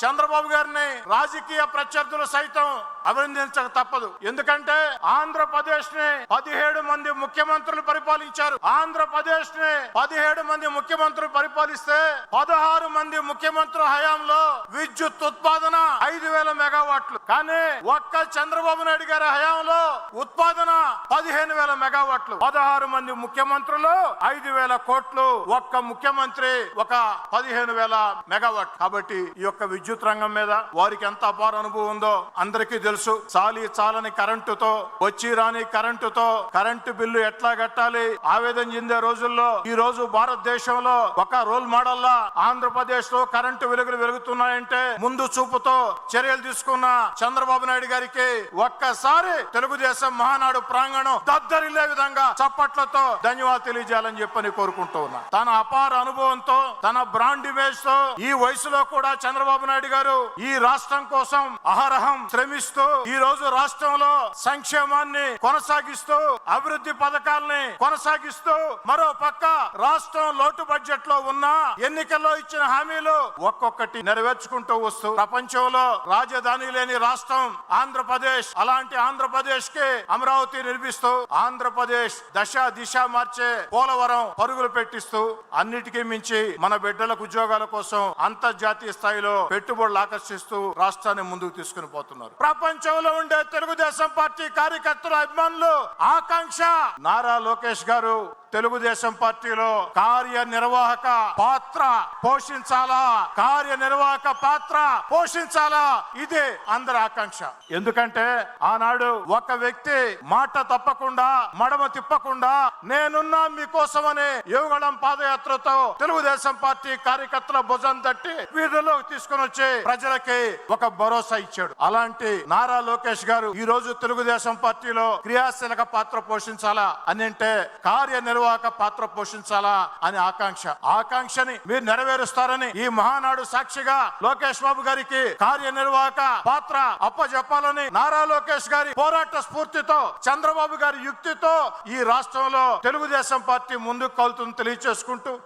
చంద్రబాబు గారిని రాజకీయ ప్రత్యర్థులు సైతం అభినందించక తప్పదు. ఎందుకంటే ఆంధ్రప్రదేశ్ని పదిహేడు మంది ముఖ్యమంత్రులు పరిపాలించారు. ఆంధ్రప్రదేశ్ని పదిహేడు మంది ముఖ్యమంత్రులు పరిపాలిస్తే పదహారు మంది ముఖ్యమంత్రుల హయాంలో విద్యుత్ ఉత్పాదన ఐదు వేల మెగావాట్లు. కానీ ఒక్క చంద్రబాబు నాయుడు గారి హయాంలో ఉత్పాదన పదిహేను వేల మెగావాట్లు. పదహారు మంది ముఖ్యమంత్రులు ఐదు వేల కోట్లు. ఒక్క ముఖ్యమంత్రి ఒక పదిహేను వేల మెగావాట్ కాబట్టి ఈ యొక్క విద్యుత్ రంగం మీద వారికి ఎంత అపార అనుభవం ఉందో అందరికీ తెలుసు. చాలి చాలని కరెంటుతో వచ్చి రాని కరెంటుతో కరెంటు బిల్లు ఎట్లా కట్టాలి? ఆవేదన చెందే రోజుల్లో ఈ రోజు భారతదేశంలో ఒక రోల్ మోడల్ లా ఆంధ్రప్రదేశ్లో కరెంటు వెలుగులు వెలుగుతున్నాయంటే ముందు చూపుతో చర్యలు తీసుకున్న చంద్రబాబు నాయుడు గారికి ఒక్కసారి తెలుగుదేశం మహానాడు ప్రాంగణం దద్దరిల్లే విధంగా చప్పట్లతో ధన్యవాదాలు తెలియజేయాలని చెప్పని కోరుకుంటూ ఉన్నా. తన అపార అనుభవంతో తన బ్రాండ్ ఇమేజ్తో ఈ వయసులో కూడా చంద్రబాబు నాయుడు గారు ఈ రాష్ట్రం కోసం అహరహం శ్రమిస్తూ ఈ రోజు రాష్ట్రంలో సంక్షేమాన్ని కొనసాగిస్తూ అభివృద్ధి పథకాల్ని కొనసాగిస్తూ మరో పక్క రాష్ట్రం లోటు బడ్జెట్లో ఉన్న ఎన్నికల్లో ఇచ్చిన హామీలు ఒక్కొక్కటి నెరవేర్చుకుంటూ వస్తూ ప్రపంచంలో రాజధాని లేని రాష్ట్రం ఆంధ్రప్రదేశ్. అలాంటి ఆంధ్రప్రదేశ్కి అమరావతి నిర్మిస్తూ ఆంధ్రప్రదేశ్ దశ దిశ మార్చే పోలవరం పరుగులు పెట్టిస్తూ అన్నిటికీ మించి మన బిడ్డలకు ఉద్యోగాల కోసం అంతర్జాతీయ స్థాయిలో పెట్టుబడులు ఆకర్షిస్తూ రాష్ట్రాన్ని ముందుకు తీసుకుని పోతున్నారు. ప్రపంచంలో ఉండే తెలుగుదేశం పార్టీ కార్యకర్తల అభిమానులు ఆకాంక్ష. నారా లోకేష్ గారు తెలుగుదేశం పార్టీలో కార్యనిర్వాహక పాత్ర పోషించాలా? కార్యనిర్వాహక పాత్ర పోషించాలా? ఇదే అందరి ఆకాంక్ష. ఎందుకంటే ఆనాడు ఒక వ్యక్తి మాట తప్పకుండా మడమ తిప్పకుండా నేనున్నా మీకోసమని యువగళం పాదయాత్రతో తెలుగుదేశం పార్టీ కార్యకర్తల భుజం తట్టి వీధుల్లోకి తీసుకుని వచ్చి ప్రజలకి ఒక భరోసా ఇచ్చాడు. అలాంటి నారా లోకేష్ గారు ఈ రోజు తెలుగుదేశం పార్టీలో క్రియాశీలక పాత్ర పోషించాలా? అని అంటే కార్యనిర్వాహక పాత్ర పోషించాలా అని ఆకాంక్ష. ఆకాంక్షని మీరు నెరవేరుస్తారని ఈ మహానాడు సాక్షిగా లోకేష్ బాబు గారికి కార్యనిర్వాహక పాత్ర అప్పజెప్పాలని నారా లోకేష్ గారి పోరాట స్ఫూర్తితో చంద్రబాబు గారి యుక్తితో ఈ రాష్ట్రంలో తెలుగుదేశం పార్టీ ముందుకు కలుతుంది తెలియచేసుకుంటూ